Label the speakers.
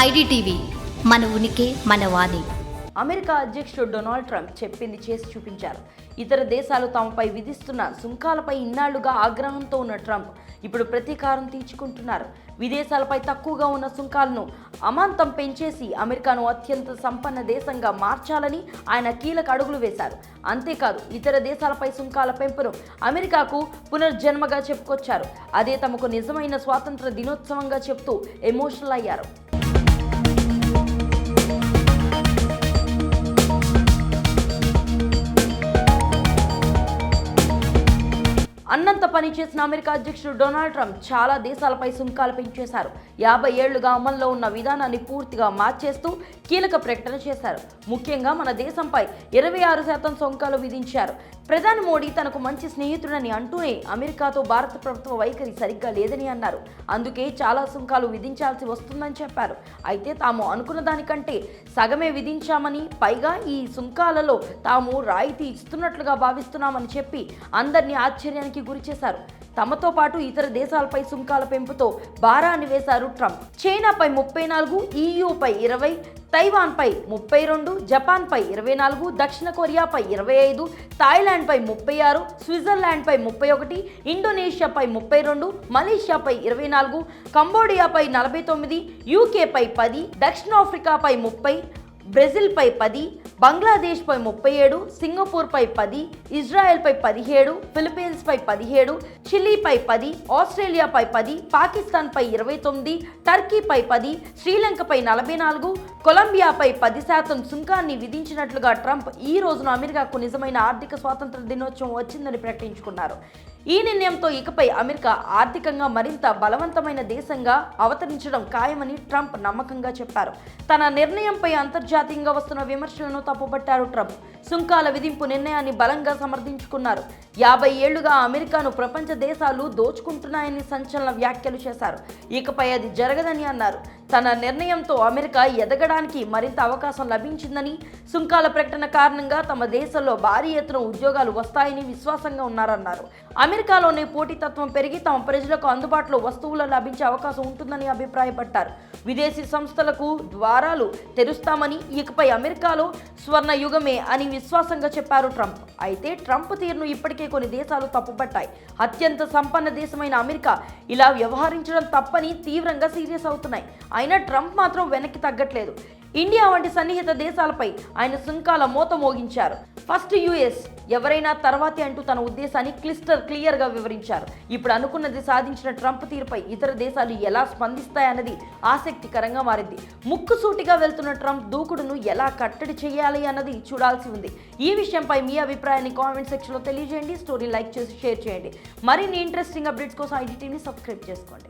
Speaker 1: IDTV మన ఉనికి మన వాణి.
Speaker 2: అమెరికా అధ్యక్షుడు డొనాల్డ్ ట్రంప్ చెప్పింది చేసి చూపించారు. ఇతర దేశాలు తమపై విధిస్తున్న సుంకాలపై ఇన్నాళ్ళుగా ఆగ్రహంతో ఉన్న ట్రంప్ ఇప్పుడు ప్రతీకారం తీర్చుకుంటున్నారు. విదేశాలపై తక్కువగా ఉన్న సుంకాలను అమాంతం పెంచేసి అమెరికాను అత్యంత సంపన్న దేశంగా మార్చాలని ఆయన కీలక అడుగులు వేశారు. అంతేకాదు ఇతర దేశాలపై సుంకాల పెంపును అమెరికాకు పునర్జన్మగా చెప్పుకొచ్చారు. అదే తమకు నిజమైన స్వాతంత్ర దినోత్సవంగా చెప్తూ ఎమోషనల్ అయ్యారు. అన్నంత పని చేసిన అమెరికా అధ్యక్షుడు డొనాల్డ్ ట్రంప్ చాలా దేశాలపై సుంకాలు పెంచేశారు. యాభై ఏళ్ళుగా అమల్లో ఉన్న విధానాన్ని పూర్తిగా మార్చేస్తూ కీలక ప్రకటన చేశారు. ముఖ్యంగా మన దేశంపై ఇరవై ఆరు శాతం సొంకాలు విధించారు. ప్రధాని మోడీ తనకు మంచి స్నేహితుడని అంటూనే అమెరికాతో భారత ప్రభుత్వ వైఖరి సరిగ్గా లేదని అన్నారు. అందుకే చాలా సుంకాలు విధించాల్సి వస్తుందని చెప్పారు. అయితే తాము అనుకున్న దానికంటే సగమే విధించామని పైగా ఈ సుంకాలలో తాము రాయితీ ఇస్తున్నట్లుగా భావిస్తున్నామని చెప్పి అందరినీ ఆశ్చర్యానికి గురి చేశారు. తమతో పాటు ఇతర దేశాలపై సుంకాల పెంపుతో భారాన్ని వేశారు ట్రంప్. చైనాపై ముప్పై నాలుగు ఈయూపై ఇరవై తైవాన్పై ముప్పై రెండు జపాన్పై ఇరవై నాలుగు దక్షిణ కొరియాపై ఇరవై ఐదు థాయిలాండ్పై ముప్పై ఆరు స్విట్జర్లాండ్పై ముప్పై ఒకటి ఇండోనేషియాపై ముప్పై రెండు మలేషియాపై ఇరవై నాలుగు కంబోడియాపై నలభై తొమ్మిది యూకేపై పది దక్షిణాఫ్రికాపై ముప్పై బ్రెజిల్పై పది బంగ్లాదేశ్పై ముప్పై ఏడు సింగపూర్పై పది ఇజ్రాయెల్పై పదిహేడు ఫిలిప్పీన్స్పై పదిహేడు చిలీపై పది ఆస్ట్రేలియాపై పది పాకిస్తాన్పై ఇరవై తొమ్మిది టర్కీపై పది శ్రీలంకపై నలభై నాలుగు కొలంబియాపై పది శాతం సుంకాన్ని విధించినట్లుగా ట్రంప్ ఈ రోజున అమెరికాకు నిజమైన ఆర్థిక స్వాతంత్ర దినోత్సవం వచ్చిందని ప్రకటించుకున్నారు. ఈ నిర్ణయంతో ఇకపై అమెరికా ఆర్థికంగా మరింత బలవంతమైన దేశంగా అవతరించడం ఖాయమని ట్రంప్ నమ్మకంగా చెప్పారు. తన నిర్ణయంపై అంతర్జాతీయంగా వస్తున్న విమర్శలను తప్పుపట్టారు ట్రంప్. సుంకాల విధింపు నిర్ణయాన్ని బలంగా సమర్థించుకున్నారు. యాభై ఏళ్ళుగా అమెరికాను ప్రపంచ దేశాలు దోచుకుంటున్నాయని సంచలన వ్యాఖ్యలు చేశారు. ఇకపై అది జరగదని అన్నారు. తన నిర్ణయంతో అమెరికా ఎదగడానికి మరింత అవకాశం లభించిందని సుంకాల ప్రకటన కారణంగా తమ దేశంలో భారీ ఎత్తున ఉద్యోగాలు వస్తాయని విశ్వాసంగా ఉన్నారన్నారు. అమెరికాలోనే పోటీతత్వం పెరిగి తమ ప్రజలకు అందుబాటులో వస్తువులు లభించే అవకాశం ఉంటుందని అభిప్రాయపడ్డారు. విదేశీ సంస్థలకు ద్వారాలు తెరుస్తామని ఇకపై అమెరికాలో స్వర్ణ యుగమే అని విశ్వాసంగా చెప్పారు ట్రంప్. అయితే ట్రంప్ తీరును ఇప్పటికే కొన్ని దేశాలు తప్పుపట్టాయి. అత్యంత సంపన్న దేశమైన అమెరికా ఇలా వ్యవహరించడం తప్పని తీవ్రంగా సీరియస్ అవుతున్నాయి. అయినా ట్రంప్ మాత్రం వెనక్కి తగ్గట్లేదు. ఇండియా వంటి సన్నిహిత దేశాలపై ఆయన సుంకాల మోత మోగించారు. ఫస్ట్ యుఎస్ ఎవరైనా తర్వాతే అంటూ తన ఉద్దేశాన్ని క్లిస్టర్ క్లియర్గా వివరించారు. ఇప్పుడు అనుకున్నది సాధించిన ట్రంప్ తీరుపై ఇతర దేశాలు ఎలా స్పందిస్తాయన్నది ఆసక్తికరంగా మారింది. ముక్కుసూటిగా వెళ్తున్న ట్రంప్ దూకుడును ఎలా కట్టడి చేయాలి అన్నది చూడాల్సి ఉంది. ఈ విషయంపై మీ అభిప్రాయాన్ని కామెంట్ సెక్షన్లో తెలియజేయండి. స్టోరీ లైక్ చేసి షేర్ చేయండి. మరిన్ని ఇంట్రెస్టింగ్ అప్డేట్స్ కోసం ఐడిటీని సబ్స్క్రైబ్ చేసుకోండి.